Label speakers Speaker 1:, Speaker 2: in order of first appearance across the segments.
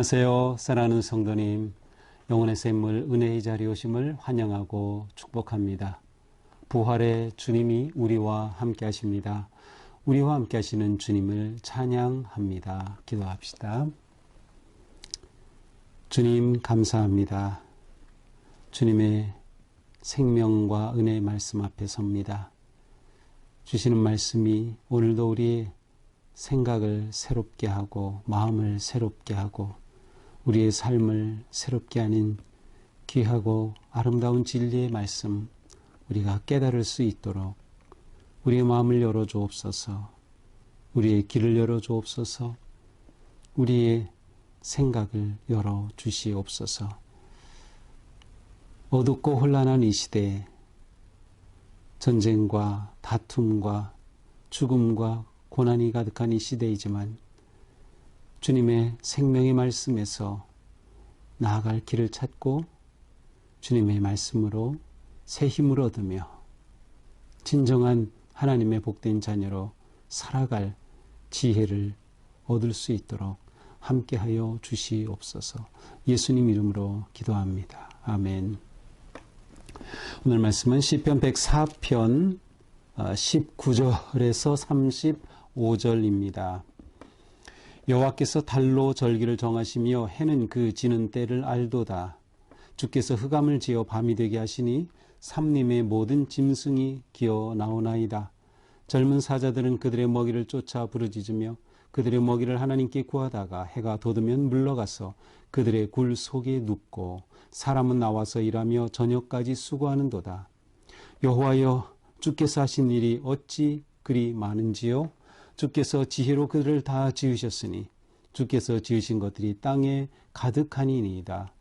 Speaker 1: 안녕하세요. 사랑하는 성도님. 영혼의 샘물 은혜의 자리 오심을 환영하고 축복합니다. 부활의 주님이 우리와 함께 하십니다. 우리와 함께 하시는 주님을 찬양합니다. 기도합시다. 주님 감사합니다. 주님의 생명과 은혜의 말씀 앞에 섭니다. 주시는 말씀이 오늘도 우리의 생각을 새롭게 하고 마음을 새롭게 하고 우리의 삶을 새롭게 하는 귀하고 아름다운 진리의 말씀 우리가 깨달을 수 있도록 우리의 마음을 열어 주옵소서. 우리의 길을 열어 주옵소서. 우리의 생각을 열어 주시옵소서. 어둡고 혼란한 이 시대에 전쟁과 다툼과 죽음과 고난이 가득한 이 시대이지만 주님의 생명의 말씀에서 나아갈 길을 찾고 주님의 말씀으로 새 힘을 얻으며 진정한 하나님의 복된 자녀로 살아갈 지혜를 얻을 수 있도록 함께하여 주시옵소서. 예수님 이름으로 기도합니다. 아멘. 오늘 말씀은 시편 104편 19절에서 35절입니다. 여호와께서 달로 절기를 정하시며 해는 그 지는 때를 알도다. 주께서 흑암을 지어 밤이 되게 하시니 삼림의 모든 짐승이 기어 나오나이다. 젊은 사자들은 그들의 먹이를 쫓아 부르짖으며 그들의 먹이를 하나님께 구하다가 해가 돋으면 물러가서 그들의 굴 속에 눕고 사람은 나와서 일하며 저녁까지 수고하는도다. 여호와여 주께서 하신 일이 어찌 그리 많은지요? 주께서 지혜로 그들을 다 지으셨으니 주께서 지으신 것들이 땅에 가득하니이다.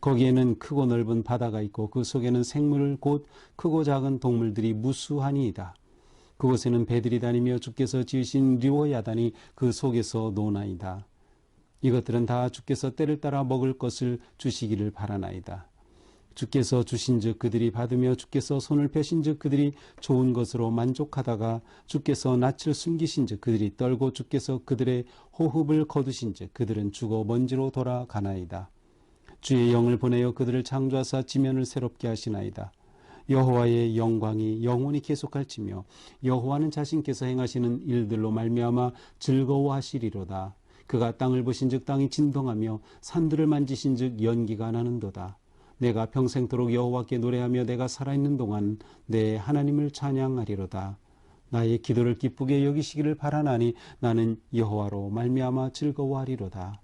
Speaker 1: 거기에는 크고 넓은 바다가 있고 그 속에는 생물 곧 크고 작은 동물들이 무수하니이다. 그곳에는 배들이 다니며 주께서 지으신 리워 야단이 그 속에서 노나이다. 이것들은 다 주께서 때를 따라 먹을 것을 주시기를 바라나이다. 주께서 주신즉 그들이 받으며 주께서 손을 펴신즉 그들이 좋은 것으로 만족하다가 주께서 낯을 숨기신즉 그들이 떨고 주께서 그들의 호흡을 거두신즉 그들은 죽어 먼지로 돌아가나이다. 주의 영을 보내어 그들을 창조하사 지면을 새롭게 하시나이다. 여호와의 영광이 영원히 계속할지며 여호와는 자신께서 행하시는 일들로 말미암아 즐거워하시리로다. 그가 땅을 보신즉 땅이 진동하며 산들을 만지신즉 연기가 나는도다. 내가 평생토록 여호와께 노래하며 내가 살아있는 동안 내 하나님을 찬양하리로다. 나의 기도를 기쁘게 여기시기를 바라나니 나는 여호와로 말미암아 즐거워하리로다.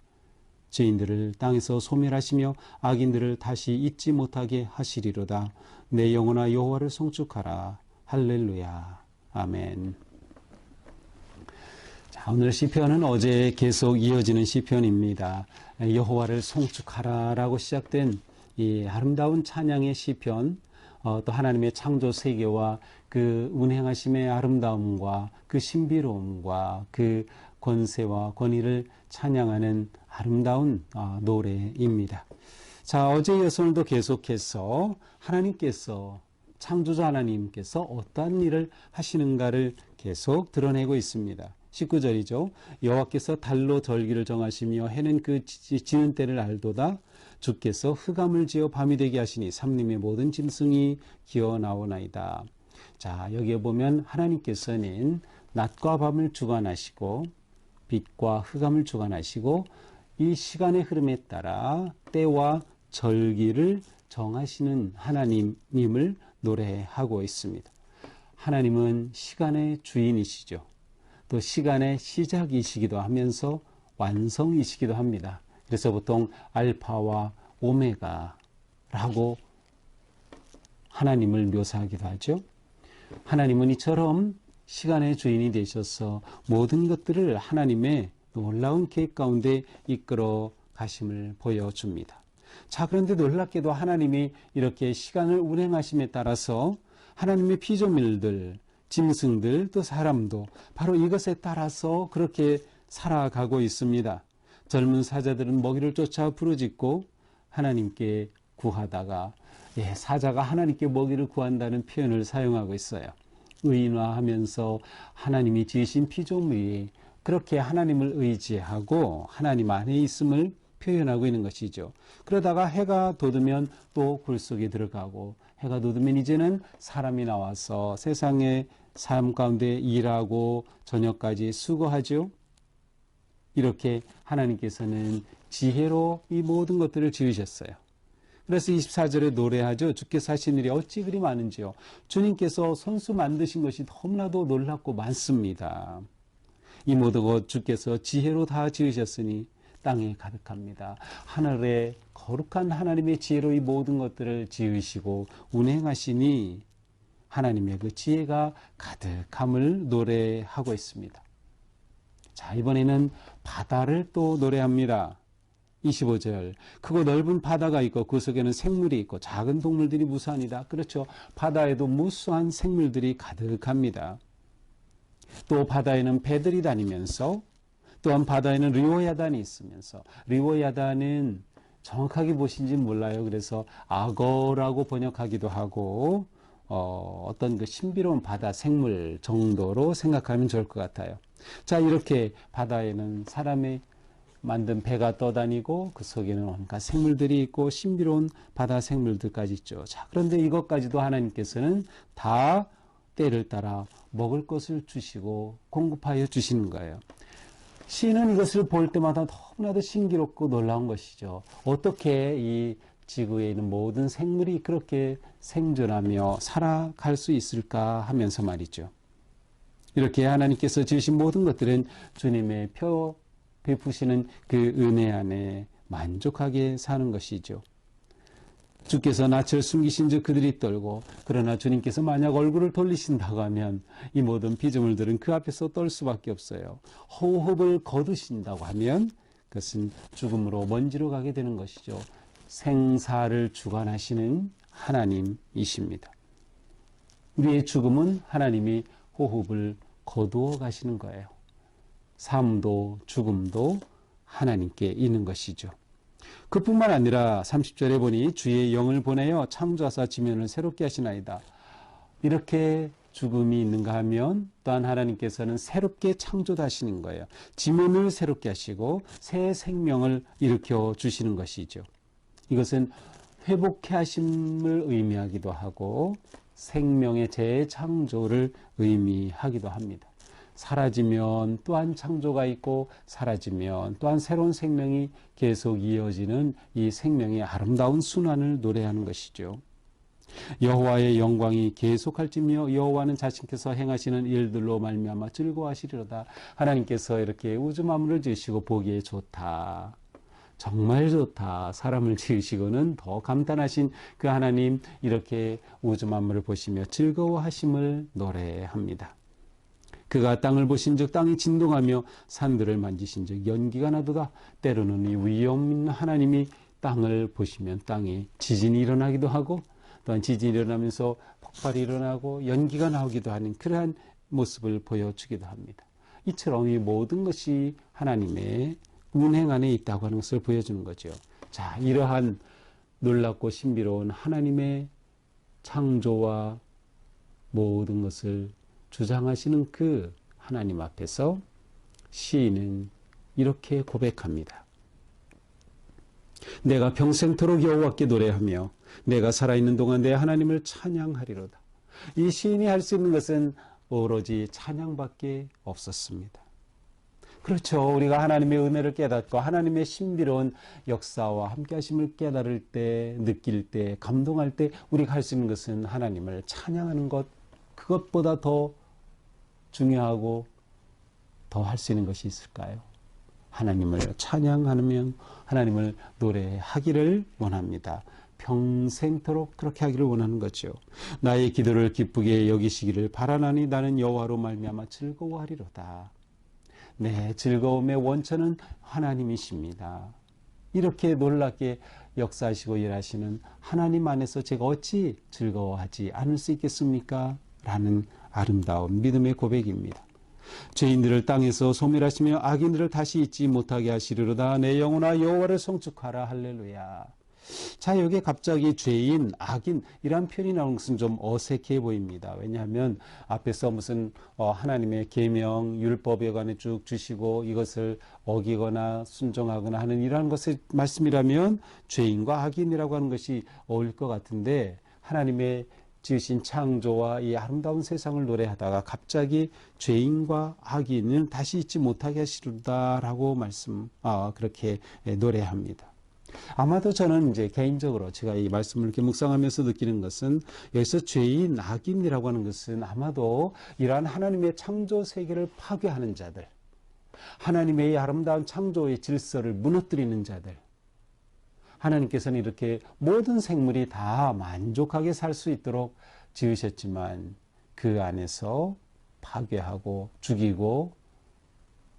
Speaker 1: 죄인들을 땅에서 소멸하시며 악인들을 다시 잊지 못하게 하시리로다. 내 영혼아 여호와를 송축하라. 할렐루야. 아멘. 자, 오늘 시편은 어제 계속 이어지는 시편입니다. 여호와를 송축하라라고 시작된 이 아름다운 찬양의 시편, 어, 또 하나님의 창조 세계와 그 운행하심의 아름다움과 그 신비로움과 그 권세와 권위를 찬양하는 아름다운 어, 노래입니다. 자, 어제 오늘도 계속해서 하나님께서 창조자 하나님께서 어떠한 일을 하시는가를 계속 드러내고 있습니다. 19절이죠. 여호와께서 달로 절기를 정하시며 해는 그 지는 때를 알도다. 주께서 흑암을 지어 밤이 되게 하시니 삼림의 모든 짐승이 기어 나오나이다. 자, 여기에 보면 하나님께서는 낮과 밤을 주관하시고 빛과 흑암을 주관하시고 이 시간의 흐름에 따라 때와 절기를 정하시는 하나님임을 노래하고 있습니다. 하나님은 시간의 주인이시죠. 또 시간의 시작이시기도 하면서 완성이시기도 합니다. 그래서 보통 알파와 오메가라고 하나님을 묘사하기도 하죠. 하나님은 이처럼 시간의 주인이 되셔서 모든 것들을 하나님의 놀라운 계획 가운데 이끌어 가심을 보여줍니다. 자, 그런데 놀랍게도 하나님이 이렇게 시간을 운행하심에 따라서 하나님의 피조물들, 짐승들, 또 사람도 바로 이것에 따라서 그렇게 살아가고 있습니다. 젊은 사자들은 먹이를 쫓아 부르짖고 하나님께 구하다가 예, 사자가 하나님께 먹이를 구한다는 표현을 사용하고 있어요. 의인화하면서 하나님이 지으신 피조물이 그렇게 하나님을 의지하고 하나님 안에 있음을 표현하고 있는 것이죠. 그러다가 해가 돋으면 또 굴 속에 들어가고 해가 돋으면 이제는 사람이 나와서 세상의 삶 가운데 일하고 저녁까지 수고하죠. 이렇게 하나님께서는 지혜로 이 모든 것들을 지으셨어요. 그래서 24절에 노래하죠. 주께서 하신 일이 어찌 그리 많은지요. 주님께서 손수 만드신 것이 너무나도 놀랍고 많습니다. 이 모든 것 주께서 지혜로 다 지으셨으니 땅에 가득합니다. 하늘에 거룩한 하나님의 지혜로 이 모든 것들을 지으시고 운행하시니 하나님의 그 지혜가 가득함을 노래하고 있습니다. 자, 이번에는 바다를 또 노래합니다. 25절. 크고 넓은 바다가 있고 그 속에는 생물이 있고 작은 동물들이 무수하니다. 그렇죠. 바다에도 무수한 생물들이 가득합니다. 또 바다에는 배들이 다니면서 또한 바다에는 리오야단이 있으면서 리오야단은 정확하게 보신지 몰라요. 그래서 악어라고 번역하기도 하고 어, 어떤 그 신비로운 바다 생물 정도로 생각하면 좋을 것 같아요. 자 이렇게 바다에는 사람의 만든 배가 떠다니고 그 속에는 온갖 생물들이 있고 신비로운 바다 생물들까지 있죠. 자, 그런데 이것까지도 하나님께서는 다 때를 따라 먹을 것을 주시고 공급하여 주시는 거예요. 시인은 이것을 볼 때마다 너무나도 신기롭고 놀라운 것이죠. 어떻게 이 지구에 있는 모든 생물이 그렇게 생존하며 살아갈 수 있을까 하면서 말이죠. 이렇게 하나님께서 지으신 모든 것들은 주님의 표 베푸시는 그 은혜 안에 만족하게 사는 것이죠. 주께서 낯을 숨기신 즉 그들이 떨고 그러나 주님께서 만약 얼굴을 돌리신다고 하면 이 모든 피조물들은 그 앞에서 떨 수밖에 없어요. 호흡을 거두신다고 하면 그것은 죽음으로 먼지로 가게 되는 것이죠. 생사를 주관하시는 하나님이십니다. 우리의 죽음은 하나님이 호흡을 거두어 가시는 거예요. 삶도 죽음도 하나님께 있는 것이죠. 그뿐만 아니라 30절에 보니 주의 영을 보내어 창조하사 지면을 새롭게 하시나이다. 이렇게 죽음이 있는가 하면 또한 하나님께서는 새롭게 창조하시는 거예요. 지면을 새롭게 하시고 새 생명을 일으켜 주시는 것이죠. 이것은 회복해 하심을 의미하기도 하고 생명의 재창조를 의미하기도 합니다. 사라지면 또한 창조가 있고 사라지면 또한 새로운 생명이 계속 이어지는 이 생명의 아름다운 순환을 노래하는 것이죠. 여호와의 영광이 계속할지며 여호와는 자신께서 행하시는 일들로 말미암아 즐거워하시리로다. 하나님께서 이렇게 우주 만물을 지으시고 보기에 좋다. 정말 좋다. 사람을 지으시고는 더 감탄하신 그 하나님 이렇게 우주 만물을 보시며 즐거워하심을 노래합니다. 그가 땅을 보신즉 땅이 진동하며 산들을 만지신즉 연기가 나도다. 때로는 이 있는 하나님이 땅을 보시면 땅에 지진이 일어나기도 하고 또한 지진이 일어나면서 폭발이 일어나고 연기가 나오기도 하는 그러한 모습을 보여주기도 합니다. 이처럼 이 모든 것이 하나님의 운행 안에 있다고 하는 것을 보여주는 거죠. 자, 이러한 놀랍고 신비로운 하나님의 창조와 모든 것을 주장하시는 그 하나님 앞에서 시인은 이렇게 고백합니다. 내가 평생토록 여호와께 노래하며 내가 살아있는 동안 내 하나님을 찬양하리로다. 이 시인이 할 수 있는 것은 오로지 찬양밖에 없었습니다. 그렇죠. 우리가 하나님의 은혜를 깨닫고 하나님의 신비로운 역사와 함께 하심을 깨달을 때, 느낄 때, 감동할 때 우리가 할 수 있는 것은 하나님을 찬양하는 것, 그것보다 더 중요하고 더 할 수 있는 것이 있을까요? 하나님을 찬양하면 하나님을 노래하기를 원합니다. 평생토록 그렇게 하기를 원하는 거죠. 나의 기도를 기쁘게 여기시기를 바라나니 나는 여호와로 말미암아 즐거워하리로다. 네, 즐거움의 원천은 하나님이십니다. 이렇게 놀랍게 역사하시고 일하시는 하나님 안에서 제가 어찌 즐거워하지 않을 수 있겠습니까? 라는 아름다운 믿음의 고백입니다. 죄인들을 땅에서 소멸하시며 악인들을 다시 잊지 못하게 하시리로다 내 영혼아 여호와를 송축하라 할렐루야. 자, 여기에 갑자기 죄인, 악인, 이런 표현이 나오는 것은 좀 어색해 보입니다. 왜냐하면 앞에서 무슨 어, 하나님의 계명, 율법에 관해 쭉 주시고 이것을 어기거나 순종하거나 하는 이러한 것의 말씀이라면 죄인과 악인이라고 하는 것이 어울릴 것 같은데 하나님의 지으신 창조와 이 아름다운 세상을 노래하다가 갑자기 죄인과 악인을 다시 잊지 못하게 하시리다라고 말씀, 아, 그렇게 노래합니다. 아마도 저는 이제 개인적으로 제가 이 말씀을 이렇게 묵상하면서 느끼는 것은 여기서 죄인, 악인이라고 하는 것은 아마도 이러한 하나님의 창조 세계를 파괴하는 자들, 하나님의 이 아름다운 창조의 질서를 무너뜨리는 자들, 하나님께서는 이렇게 모든 생물이 다 만족하게 살 수 있도록 지으셨지만 그 안에서 파괴하고 죽이고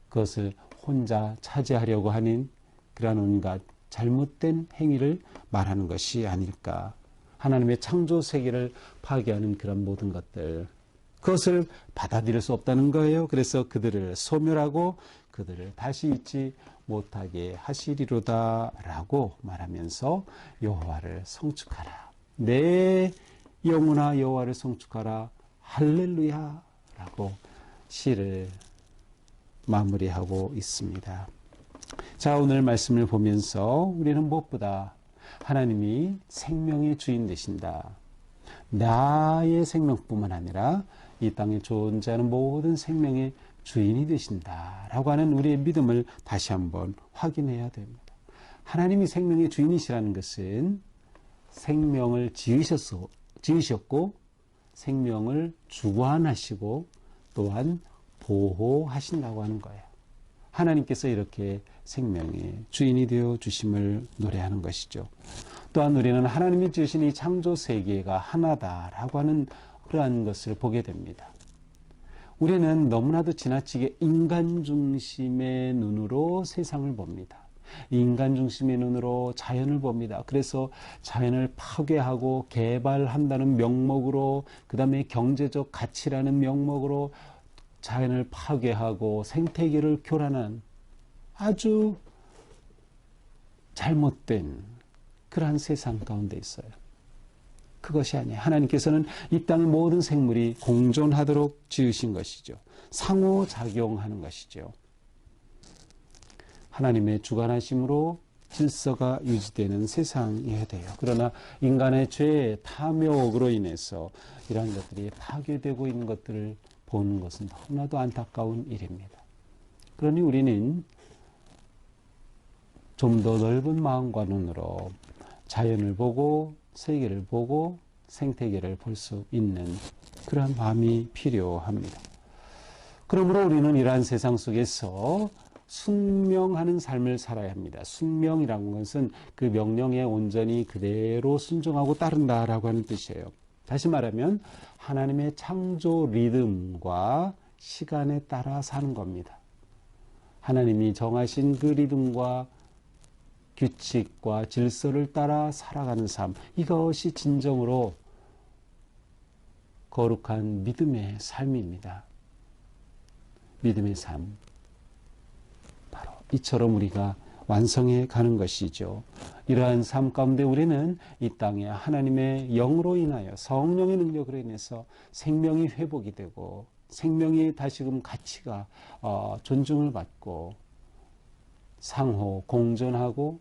Speaker 1: 그것을 혼자 차지하려고 하는 그러한 온갖 잘못된 행위를 말하는 것이 아닐까. 하나님의 창조 세계를 파괴하는 그런 모든 것들. 그것을 받아들일 수 없다는 거예요. 그래서 그들을 소멸하고 그들을 다시 잊지 못하게 하시리로다라고 말하면서 여호와를 성축하라. 내 영혼아 여호와를 성축하라. 할렐루야라고 시를 마무리하고 있습니다. 자, 오늘 말씀을 보면서 우리는 무엇보다 하나님이 생명의 주인 되신다. 나의 생명뿐만 아니라 이 땅에 존재하는 모든 생명의 주인이 되신다라고 하는 우리의 믿음을 다시 한번 확인해야 됩니다. 하나님이 생명의 주인이시라는 것은 생명을 지으셨어, 지으셨고 생명을 주관하시고 또한 보호하신다고 하는 거예요. 하나님께서 이렇게 생명의 주인이 되어 주심을 노래하는 것이죠. 또한 우리는 하나님이 지으신 이 창조 세계가 하나다라고 하는 그러한 것을 보게 됩니다. 우리는 너무나도 지나치게 인간 중심의 눈으로 세상을 봅니다. 인간 중심의 눈으로 자연을 봅니다. 그래서 자연을 파괴하고 개발한다는 명목으로, 그 다음에 경제적 가치라는 명목으로 자연을 파괴하고 생태계를 교란한 아주 잘못된 그러한 세상 가운데 있어요. 그것이 아니에요. 하나님께서는 이 땅의 모든 생물이 공존하도록 지으신 것이죠. 상호작용하는 것이죠. 하나님의 주관하심으로 질서가 유지되는 세상이어야 돼요. 그러나 인간의 죄, 탐욕으로 인해서 이러한 것들이 파괴되고 있는 것들을 보는 것은 너무나도 안타까운 일입니다. 그러니 우리는 좀 더 넓은 마음과 눈으로 자연을 보고 세계를 보고 생태계를 볼 수 있는 그러한 마음이 필요합니다. 그러므로 우리는 이러한 세상 속에서 순명하는 삶을 살아야 합니다. 순명이라는 것은 그 명령에 온전히 그대로 순종하고 따른다라고 하는 뜻이에요. 다시 말하면 하나님의 창조 리듬과 시간에 따라 사는 겁니다. 하나님이 정하신 그 리듬과 규칙과 질서를 따라 살아가는 삶. 이것이 진정으로 거룩한 믿음의 삶입니다. 믿음의 삶. 바로 이처럼 우리가 완성해 가는 것이죠. 이러한 삶 가운데 우리는 이 땅에 하나님의 영으로 인하여 성령의 능력으로 인해서 생명이 회복이 되고 생명이 다시금 가치가 어, 존중을 받고 상호 공존하고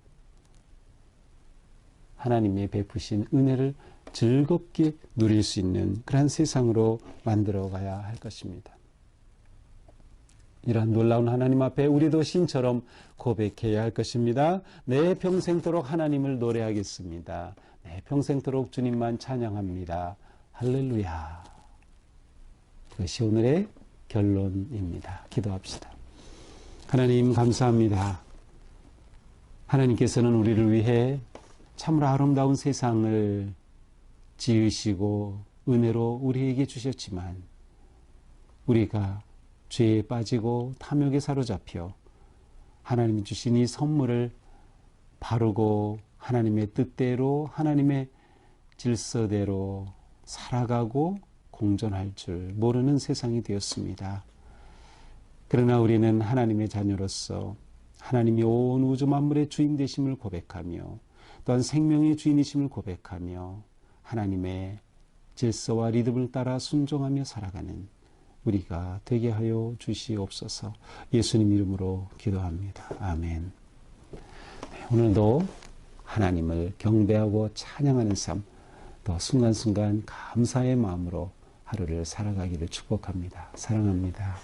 Speaker 1: 하나님의 베푸신 은혜를 즐겁게 누릴 수 있는 그러한 세상으로 만들어 가야 할 것입니다. 이러한 놀라운 하나님 앞에 우리도 신처럼 고백해야 할 것입니다. 내 평생토록 하나님을 노래하겠습니다. 내 평생토록 주님만 찬양합니다. 할렐루야. 그것이 오늘의 결론입니다. 기도합시다. 하나님 감사합니다. 하나님께서는 우리를 위해 참으로 아름다운 세상을 지으시고 은혜로 우리에게 주셨지만 우리가 죄에 빠지고 탐욕에 사로잡혀 하나님이 주신 이 선물을 바르고 하나님의 뜻대로 하나님의 질서대로 살아가고 공존할 줄 모르는 세상이 되었습니다. 그러나 우리는 하나님의 자녀로서 하나님이 온 우주 만물의 주인 되심을 고백하며 또한 생명의 주인이심을 고백하며 하나님의 질서와 리듬을 따라 순종하며 살아가는 우리가 되게 하여 주시옵소서 예수님 이름으로 기도합니다. 아멘. 네, 오늘도 하나님을 경배하고 찬양하는 삶, 또 순간순간 감사의 마음으로 하루를 살아가기를 축복합니다. 사랑합니다.